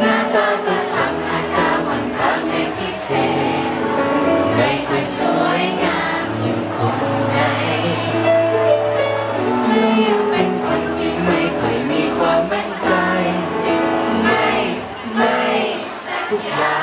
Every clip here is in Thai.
หน้าตาก็ทำให้กาวันคาไม่พิเศษ ไม่ค่อสวยงามอยู่คนไหนละยังเป็นคนที่ไม่คยมีความมั่นใจ ไม่ ไม่สุขภา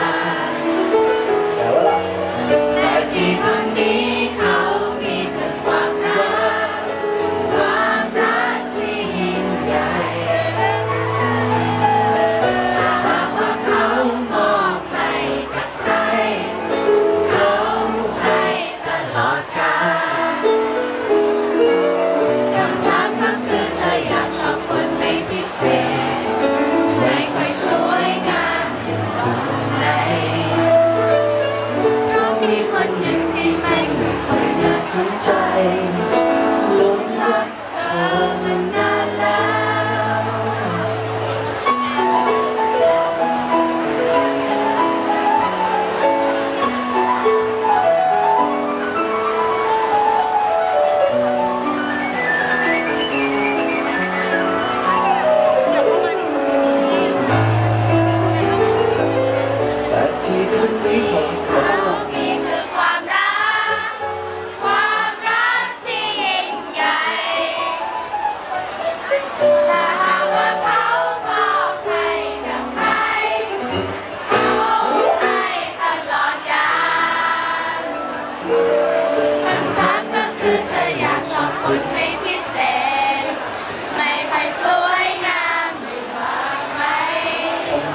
ลงรักเธอมานาน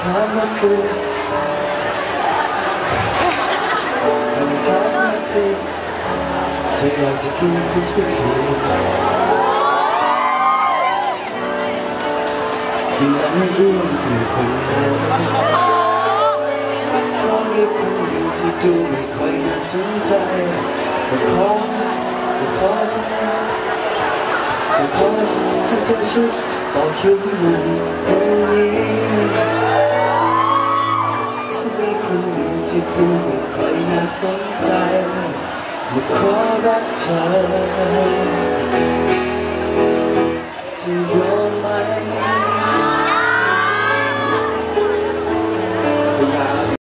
ถามก็คือคำถามก็คือเธออยากจะกินคริสปี้ครีมกินแล้วไม่อ้วนอยู่คนไหนเพราะมีคนหนึ่งที่ดูไม่ค่อยน่าสนใจมาขอมาขอเธอมาขอฉันให้เธอช่วยต่อคิวให้หน่อยตรงนี้ มีคนหนึ่งที่ดูไม่ค่อยน่าสนใจอยากขอรักเธอจะยอมไหม